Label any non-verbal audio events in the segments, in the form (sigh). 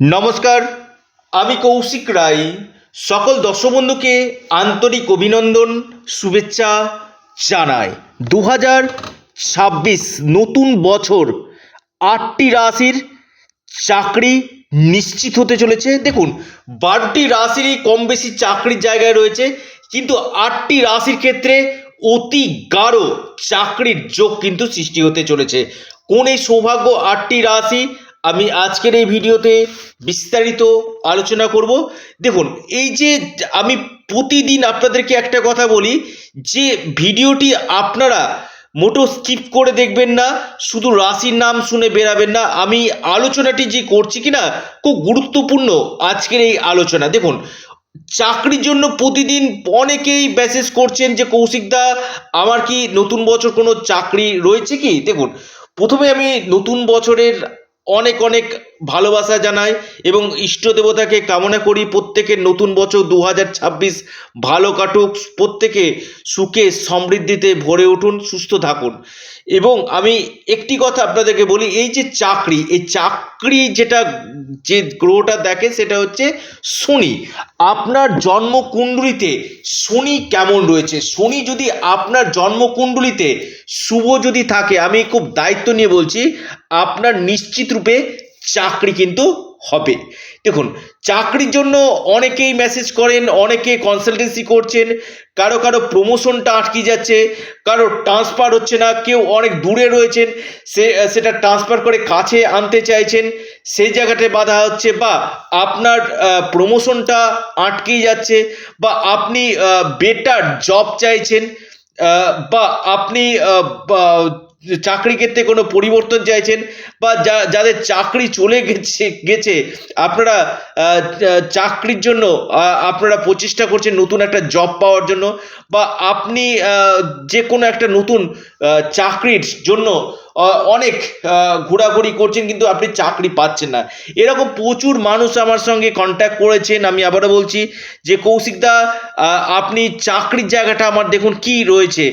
নমস্কার, আমি কৌশিক রায়। সকল দর্শক বন্ধুকে আন্তরিক অভিনন্দন, শুভেচ্ছা জানাই। দু হাজার ছাব্বিশ নতুন বছর, আটটি রাশির চাকরি নিশ্চিত হতে চলেছে। দেখুন, বারোটি রাশিরই কম বেশি চাকরির জায়গায় রয়েছে, কিন্তু আটটি রাশির ক্ষেত্রে অতি গাঢ় চাকরির যোগ কিন্তু সৃষ্টি হতে চলেছে। কোন এই সৌভাগ্য আটটি রাশি আমি আজকের এই ভিডিওতে বিস্তারিত আলোচনা করব। দেখুন, এই যে আমি প্রতিদিন আপনাদেরকে একটা কথা বলি, যে ভিডিওটি আপনারা মোটো স্কিপ করে দেখবেন না, শুধু রাশির নাম শুনে বেরাবেন না। আমি আলোচনাটি যে করছি কিনা, খুব গুরুত্বপূর্ণ আজকের এই আলোচনা। দেখুন, চাকরির জন্য প্রতিদিন অনেকেই মেসেজ করছেন যে কৌশিকদা আমার কি নতুন বছর কোনো চাকরি রয়েছে কি? দেখুন, প্রথমে আমি নতুন বছরের অনেক অনেক ভালোবাসা জানাই এবং ইষ্ট দেবতাকে কামনা করি প্রত্যেকের নতুন বছর দু হাজার ছাব্বিশ ভালো কাটুক, প্রত্যেকে সুখে সমৃদ্ধিতে ভরে উঠুন, সুস্থ থাকুন। এবং আমি একটি কথা আপনাদেরকে বলি, এই যে চাকরি, এই চাকরি যেটা, যে গ্রহটা দেখে সেটা হচ্ছে শনি। আপনার জন্মকুণ্ডলিতে শনি কেমন রয়েছে? শনি যদি আপনার জন্মকুণ্ডলিতে শুভ যদি থাকে, আমি খুব দায়িত্ব নিয়ে বলছি, আপনার নিশ্চিত রূপে চাকরি কিন্তু হবে। দেখুন, চাকরির জন্য অনেকেই মেসেজ করেন, অনেকে কনসালটেন্সি করছেন, কারও কারও প্রমোশনটা আটকে যাচ্ছে, কারও ট্রান্সফার হচ্ছে না, কেউ অনেক দূরে রয়েছেন, সে, সেটা ট্রান্সফার করে কাছে আনতে চাইছেন সেই জায়গাটায় বাধা হচ্ছে বা আপনার প্রমোশনটা আটকে যাচ্ছে বা আপনি বেটার জব চাইছেন বা আপনি চাকরি ক্ষেত্রে কোনো পরিবর্তন চাইছেন বা যা, যাদের চাকরি চলে গেছে গেছে, আপনারা চাকরির জন্য আপনারা প্রচেষ্টা করছেন নতুন একটা জব পাওয়ার জন্য বা আপনি যে কোনো একটা নতুন চাকরির জন্য অনেক ঘোরাঘুরি করছেন কিন্তু আপনি চাকরি পাচ্ছেন না। এরকম প্রচুর মানুষ আমার সঙ্গে কন্ট্যাক্ট করেছেন, আমি আবারও বলছি যে কৌশিকদা আপনি চাকরির জায়গাটা আমার দেখুন কি রয়েছে।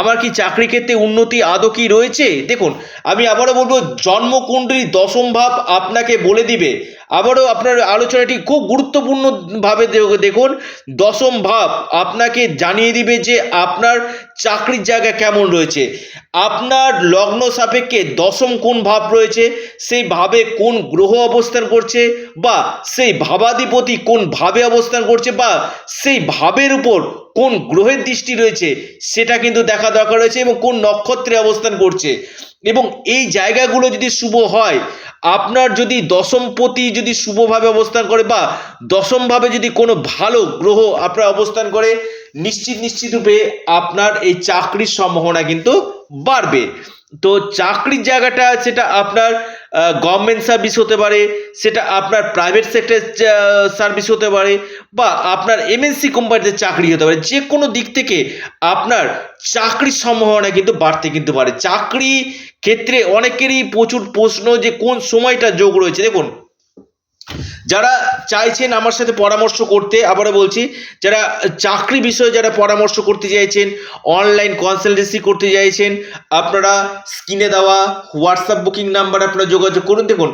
আমার কি চাকরি ক্ষেত্রে উন্নতি আদৌ কি রয়েছে? দেখুন, আমি আবারও বলব, জন্মকুণ্ডলী দশম ভাব আপনাকে বলে দিবে। আবারও আপনার আলোচনাটি খুব গুরুত্বপূর্ণভাবে দেখুন। দশম ভাব, আপনাকে জানিয়ে দিবে যে আপনার চাকরির জায়গা কেমন রয়েছে। আপনার লগ্ন সাপেক্ষে দশম কোন ভাব রয়েছে? সেই ভাবে কোন গ্রহ অবস্থান করছে বা সেই ভাবাধিপতি কোন ভাবে অবস্থান করছে বা সেই ভাবের উপর কোন গ্রহের দৃষ্টি রয়েছে সেটা কিন্তু দেখা দরকার রয়েছে এবং কোন নক্ষত্রে অবস্থান করছে। এবং এই জায়গাগুলো যদি শুভ হয়, আপনার যদি দশমপতি যদি শুভভাবে অবস্থান করে বা দশমভাবে যদি কোনো ভালো গ্রহ আপনার অবস্থান করে, নিশ্চিত নিশ্চিত রূপে আপনার এই চাকরির সম্ভাবনা কিন্তু বাড়বে। তো চাকরির জায়গাটা সেটা আপনার গভর্নমেন্ট সার্ভিস হতে পারে, সেটা আপনার প্রাইভেট সেক্টর সার্ভিস হতে পারে, বা আপনার এমএনসি কোম্পানিতে চাকরি হতে পারে, যে কোনো দিক থেকে আপনার চাকরির সম্ভাবনা কিন্তু বাড়তে কিন্তু পারে। চাকরি ক্ষেত্রে অনেকেরই প্রচুর প্রশ্ন যে কোন সময়টা যোগ রয়েছে, দেখুন। যারা চাইছেন আমার সাথে পরামর্শ করতে, আবারও বলছি, যারা চাকরি বিষয়ে যারা পরামর্শ করতে চাইছেন অনলাইন কনসালটেন্সি করতে চাইছেন, আপনারা স্ক্রিনে দেওয়া হোয়াটসঅ্যাপ বুকিং নাম্বার আপনারা যোগাযোগ করুন। দেখুন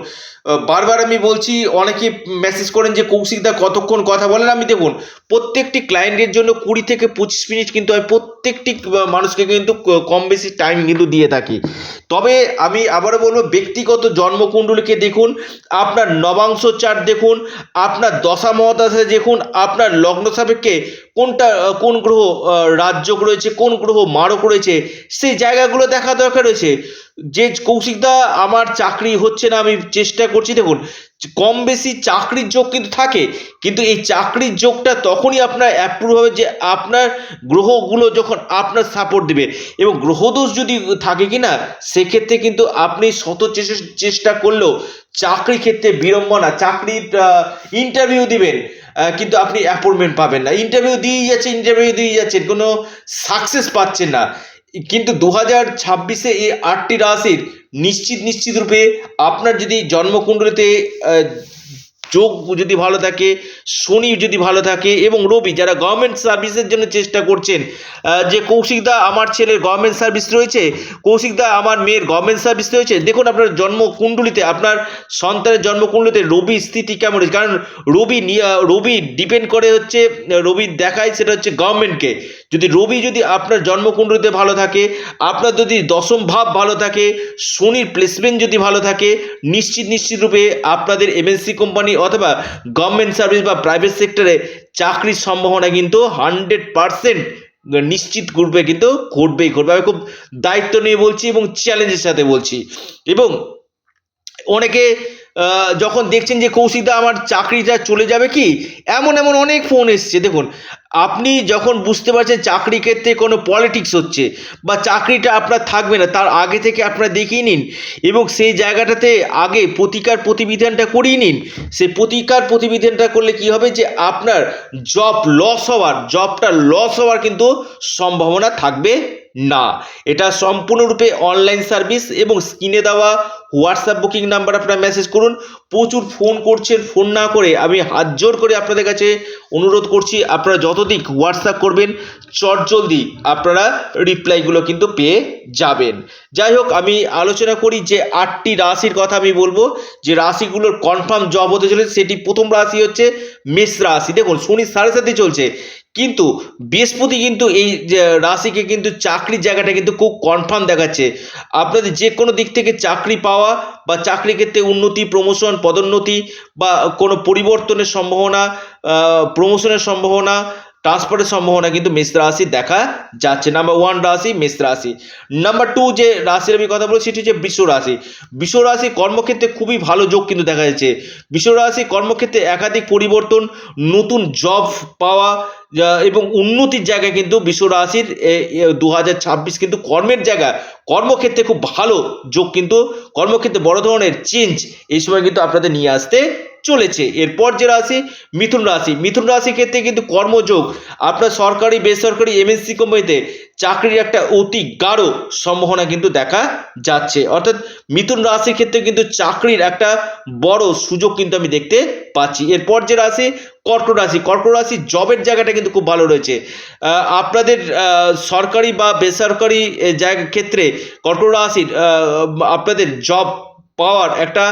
বারবার আমি বলছি অনেকে মেসেজ করেন যে কৌশিকদা কতক্ষণ কথা বলেন? আমি দেখুন প্রত্যেকটি ক্লায়েন্টের জন্য কুড়ি থেকে পঁচিশ মিনিট কিন্তু আমি প্রত্যেকটি মানুষকে কিন্তু কম বেশি টাইম কিন্তু দিয়ে থাকি। তবে আমি আবারও বলব ব্যক্তিগত জন্মকুণ্ডলীকে দেখুন আপনার নবাংশ চার্ট দেখুন আপনার দশা মহাদশা দেখুন আপনার লগ্ন সাপেক্ষে কোনটা কোন গ্রহ আহ, রাজযোগ রয়েছে কোন গ্রহ মারক রয়েছে সেই জায়গাগুলো দেখা দরকার রয়েছে। যে কৌশিকদা আমার চাকরি হচ্ছে না, আমি চেষ্টা করছি, দেখুন, কম বেশি চাকরির যোগ কিন্তু থাকে, কিন্তু এই চাকরির যোগটা তখনই আপনার অ্যাপ্রুভ হবে যে আপনার গ্রহগুলো যখন আপনার সাপোর্ট দেবে। এবং গ্রহদোষ যদি থাকে কি না সেক্ষেত্রে কিন্তু আপনি শত চেষ্টা- করলেও চাকরি ক্ষেত্রে বিড়ম্বনা, চাকরির ইন্টারভিউ দিবেন কিন্তু আপনি অ্যাপয়েন্টমেন্ট পাবেন না। ইন্টারভিউ দিয়ে যাচ্ছেন ইন্টারভিউ দিয়ে যাচ্ছেন, কোনো সাকসেস পাচ্ছেন না। কিন্তু দু হাজার ছাব্বিশে এই আটটি রাশির নিশ্চিত নিশ্চিত রূপে আপনার যদি জন্মকুণ্ডলিতে যোগ যদি ভালো থাকে, শনি যদি ভালো থাকে এবং রবি যারা গভর্নমেন্ট সার্ভিসের জন্য চেষ্টা করছেন যে কৌশিকদা আমার ছেলের গভর্নমেন্ট সার্ভিস রয়েছে কৌশিকদা আমার মেয়ের গভর্নমেন্ট সার্ভিস রয়েছে, দেখুন আপনার জন্মকুণ্ডলিতে, আপনার সন্তানের জন্মকুণ্ডলিতে রবি স্থিতি কেমন রয়েছে? কারণ রবি রবি ডিপেন্ড করে হচ্ছে, রবি দেখায় সেটা হচ্ছে গভর্নমেন্টকে যদি রবি যদি আপনার জন্মকুণ্ডলিতে ভালো থাকে, আপনার যদি দশম ভাব ভালো থাকে, শনির প্লেসমেন্ট যদি ভালো থাকে, নিশ্চিত নিশ্চিত রূপে আপনাদের এমএনসি কোম্পানি অথবা গভর্নমেন্ট সার্ভিস বা প্রাইভেট সেক্টরে চাকরির সম্ভাবনা কিন্তু হান্ড্রেড পারসেন্ট নিশ্চিত করবে কিন্তু ঘটবেই ঘটবে। আমি খুব দায়িত্ব নিয়ে বলছি এবং চ্যালেঞ্জের সাথে বলছি। এবং অনেকে যখন দেখছেন যে কৌশিকদা আমার চাকরিটা চলে যাবে কি, এমন এমন অনেক ফোন এসছে। দেখুন, আপনি যখন বুঝতে পারছেন চাকরি ক্ষেত্রে কোনো পলিটিক্স হচ্ছে বা চাকরিটা আপনার থাকবে না, তার আগে থেকে আপনারা দেখিয়ে নিন এবং সেই জায়গাটাতে আগে প্রতিকার প্রতিবিধানটা করিয়ে নিন। সেই প্রতিকার প্রতিবিধানটা করলে কি হবে যে আপনার জব লস হওয়ার জবটা লস হওয়ার কিন্তু সম্ভাবনা থাকবে না। এটা সম্পূর্ণরূপে অনলাইন সার্ভিস এবং স্ক্রিনে দেওয়া হোয়াটসঅ্যাপ বুকিং নাম্বার আপনারা মেসেজ করুন। প্রচুর ফোন করছেন ফোন না করে আমি হাত জোর করে আপনাদের কাছে অনুরোধ করছি, আপনারা যতদিক হোয়াটসঅ্যাপ করবেন চটজলদি আপনারা রিপ্লাইগুলো কিন্তু পেয়ে যাবেন। যাই হোক, আমি আলোচনা করি যে আটটি রাশির কথা আমি বলব। যে রাশিগুলোর কনফার্ম জব হতে চলেছে, সেটি প্রথম রাশি হচ্ছে মেষ রাশি। দেখুন, শনি সাড়ে সাথে চলছে। কিন্তু বৃহস্পতি কিন্তু এই রাশিকে কিন্তু চাকরির জায়গাটা কিন্তু খুব কনফার্ম দেখাচ্ছে। আপনাদের যে কোনো দিক থেকে চাকরি পাওয়া বা চাকরি ক্ষেত্রে উন্নতি প্রমোশন পদোন্নতি বা কোনো পরিবর্তনের সম্ভাবনা প্রমোশনের সম্ভাবনা ট্রান্সফারের সম্ভাবনা কিন্তু মেষ রাশি দেখা যাচ্ছে। নাম্বার ওয়ান রাশি, মেষ রাশি। নাম্বার টু যে রাশির আমি কথা বলছি, সেটি হচ্ছে বৃষ রাশি। বৃষ রাশি কর্মক্ষেত্রে খুবই ভালো যোগ কিন্তু দেখা যাচ্ছে। বৃষ রাশি কর্মক্ষেত্রে একাধিক পরিবর্তন, নতুন জব পাওয়া এবং উন্নতির জায়গায় কিন্তু বিশ্ব রাশির দু হাজার ছাব্বিশ কিন্তু কর্মের জায়গা। কর্মক্ষেত্রে খুব ভালো যোগ কিন্তু, কর্মক্ষেত্রে বড় ধরনের চেঞ্জ এই সময় কিন্তু আপনাদের নিয়ে আসতে চলেছে। এরপর যে রাশি, মিথুন রাশি। মিথুন রাশির ক্ষেত্রে কিন্তু কর্মযোগ। আপনার সরকারি, বেসরকারি এমএনসি কোম্পানিতে চাকরির একটা অতি গাঢ় সম্ভাবনা কিন্তু দেখা যাচ্ছে। অর্থাৎ মিথুন রাশির ক্ষেত্রে কিন্তু চাকরির একটা বড় সুযোগ কিন্তু আমি দেখতে পাচ্ছি। এরপর যে রাশি, কর্কট রাশি। কর্কট রাশি জবের জায়গাটা কিন্তু খুব ভালো রয়েছে। আপনাদের সরকারি বা বেসরকারি জায়গা ক্ষেত্রে কর্কট রাশির আপনাদের জব পাওয়ার একটা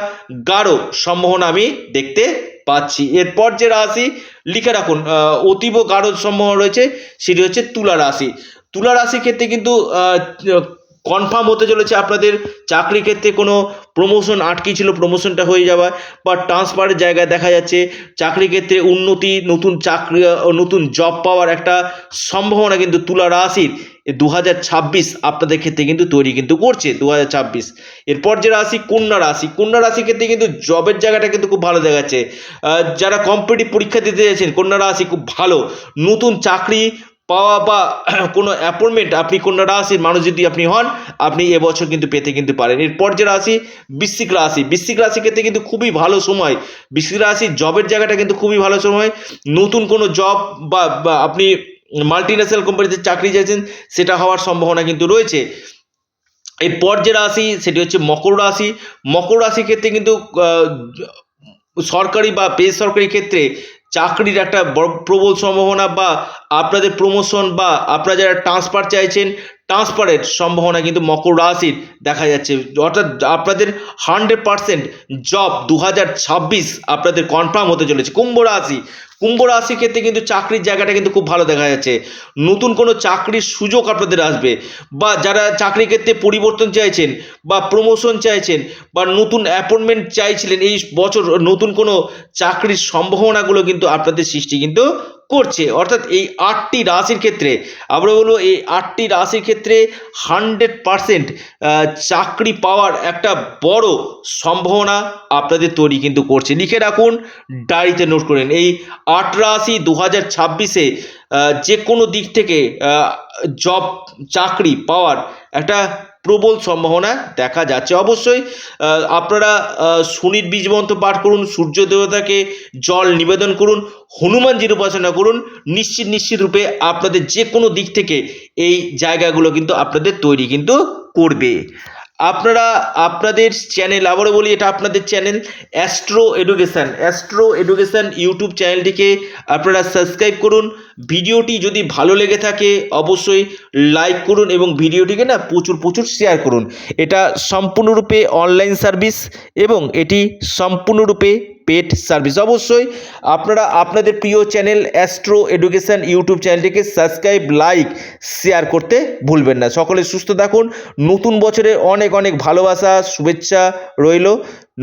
গাঢ় সম্ভাবনা আমি দেখতে পাচ্ছি। এরপর যে রাশি, লিখে রাখুন অতীব গাঢ় সম্ভাবনা রয়েছে, সেটি হচ্ছে তুলা রাশি। তুলা রাশির ক্ষেত্রে কিন্তু কনফার্ম হতে চলেছে আপনাদের চাকরি ক্ষেত্রে কোনো প্রমোশন আটকে ছিল প্রমোশনটা হয়ে যাওয়া বা ট্রান্সফারের জায়গায় দেখা যাচ্ছে, চাকরি ক্ষেত্রে উন্নতি, নতুন চাকরি, নতুন জব পাওয়ার একটা সম্ভাবনা কিন্তু তুলা রাশির দু হাজার ছাব্বিশ আপনাদের ক্ষেত্রে কিন্তু তৈরি কিন্তু করছে দু হাজার ছাব্বিশ। এরপর যে রাশি কন্যা রাশি, কন্যা রাশির ক্ষেত্রে কিন্তু জবের জায়গাটা কিন্তু খুব ভালো দেখাচ্ছে। যারা কম্পিটিভ পরীক্ষা দিতে যাচ্ছেন, কন্যা রাশি খুব ভালো। নতুন চাকরি পাওয়া বা (clears throat) কোনো অ্যাপয়েন্টমেন্ট আপনি কন্যা রাশির মানুষ যদি আপনি হন, আপনি এবছর কিন্তু পেতে কিন্তু পারেন। এরপর যে রাশি, বৃশ্চিক রাশি। বৃশ্চিক রাশির ক্ষেত্রে কিন্তু খুবই ভালো সময়। বৃশ্চিক রাশির জবের জায়গাটা কিন্তু খুবই ভালো সময়। নতুন কোনো জব বা আপনি মাল্টি ন্যাশনাল কোম্পানিতে চাকরি চাইছেন, সেটা হওয়ার সম্ভাবনা কিন্তু রয়েছে। এরপর যে রাশি, সেটি হচ্ছে মকর রাশি। মকর রাশির ক্ষেত্রে কিন্তু সরকারি বা বেসরকারি ক্ষেত্রে চাকরির একটা প্রবল সম্ভাবনা বা আপনাদের প্রমোশন বা আপনারা যারা ট্রান্সফার চাইছেন ট্রান্সফারের সম্ভাবনা কিন্তু মকর রাশির দেখা যাচ্ছে। অর্থাৎ আপনাদের হান্ড্রেড পারসেন্ট জব দু হাজার ছাব্বিশ আপনাদের কনফার্ম হতে চলেছে। কুম্ভ রাশি, কুম্ভ রাশির ক্ষেত্রে কিন্তু চাকরির জায়গাটা কিন্তু খুব ভালো দেখা যাচ্ছে। নতুন কোনো চাকরির সুযোগ আপনাদের আসবে বা যারা চাকরি ক্ষেত্রে পরিবর্তন চাইছেন বা প্রমোশন চাইছেন বা নতুন অ্যাপয়েন্টমেন্ট চাইছিলেন, এই বছর নতুন কোনো চাকরির সম্ভাবনাগুলো কিন্তু আপনাদের সৃষ্টি কিন্তু করছে। অর্থাৎ এই আটটি রাশির ক্ষেত্রে, আমরা বলব এই আটটি রাশির ক্ষেত্রে হান্ড্রেড পারসেন্ট চাকরি পাওয়ার একটা বড় সম্ভাবনা আপনাদের তৈরি কিন্তু করছে। লিখে রাখুন, ডায়েরিতে নোট করেন এই আট রাশি দু হাজার ছাব্বিশে যে কোনো দিক থেকে জব, চাকরি পাওয়ার একটা প্রবল সম্ভাবনা দেখা যাচ্ছে। অবশ্যই আপনারা শনির বীজ মন্ত্র পাঠ করুন, সূর্য দেবতাকে জল নিবেদন করুন হনুমানজির উপাসনা করুন, নিশ্চিত নিশ্চিত রূপে আপনাদের যে কোনো দিক থেকে এই জায়গাগুলো কিন্তু আপনাদের তৈরি কিন্তু করবে। আপনারা আপনাদের চ্যানেল আবারও বলি, এটা আপনাদের channel Astro Education Astro Education YouTube চ্যানেলটিকে আপনারা সাবস্ক্রাইব করুন। ভিডিওটি যদি ভালো লেগে থাকে, অবশ্যই লাইক করুন এবং ভিডিওটিকে না প্রচুর প্রচুর শেয়ার করুন। এটা সম্পূর্ণরূপে অনলাইন সার্ভিস এবং এটি সম্পূর্ণরূপে পেড সার্ভিস। অবশ্যই আপনারা আপনাদের প্রিয় চ্যানেল অ্যাস্ট্রো এডুকেশান ইউটিউব চ্যানেলটিকে সাবস্ক্রাইব, লাইক, শেয়ার করতে ভুলবেন না। সকলে সুস্থ থাকুন। নতুন বছরে অনেক অনেক ভালোবাসা, শুভেচ্ছা রইল।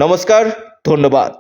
নমস্কার, ধন্যবাদ।